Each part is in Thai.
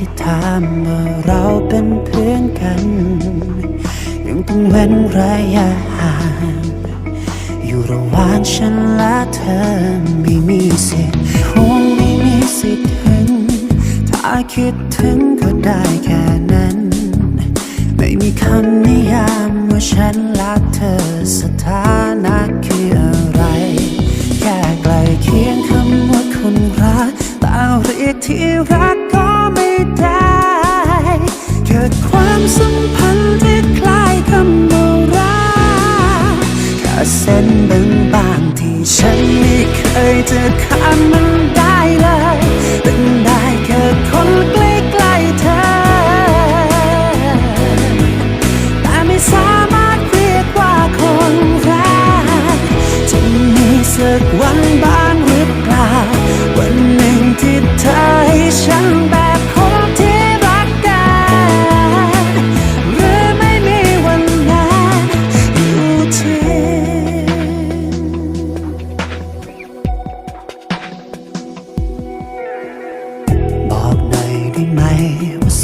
ที่ถามว่าเราเป็นเพื่อนกัน ยังต้องเว้นระยะห่างอยู่ระหว่างฉันและเธอไม่มีสิทธิ์คงไม่มีสิทธิ์ถึง ถ้าคิดถึงก็ได้แค่นั้น ไม่มีคำนิยามว่าฉันรักเธอสถานะคืออะไร แค่ใกล้เคียงคำว่าคนรักแต่เรียกที่รัก เส้นบางๆที่ฉันไม่เคยจะข้ามมันได้เลยเป็นได้แค่คนใกล้ๆเธอ แต่ไม่สามารถเรียกว่าคนรักจะมีสักวันบ้างหรือเปล่า วันหนึ่งที่เธอให้ฉันแบบคน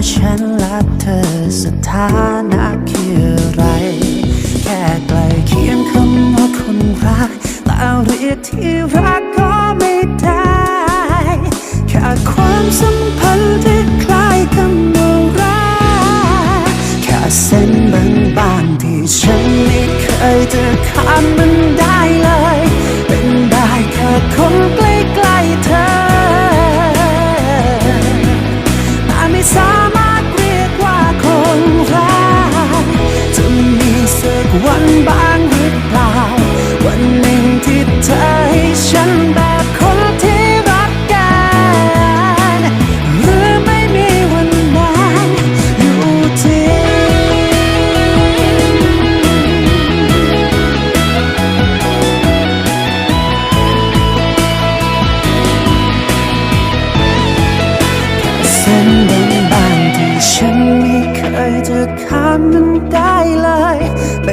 ว่าฉันรักเธอสถานะคืออะไร วันบางหรือเปล่า วันหนึ่งที่เธอให้ฉันแบบคนที่รักกันหรือไม่มีวันนั้นอยู่ที่เส้นบางๆที่ฉันไม่เคยจะข้ามมัน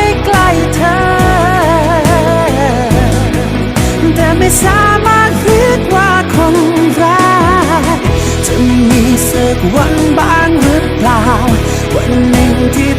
้ ไม่สามารถเรียกว่าคนรักจะมีสักวันบ้างหรือเปล่า วันหนึ่งที่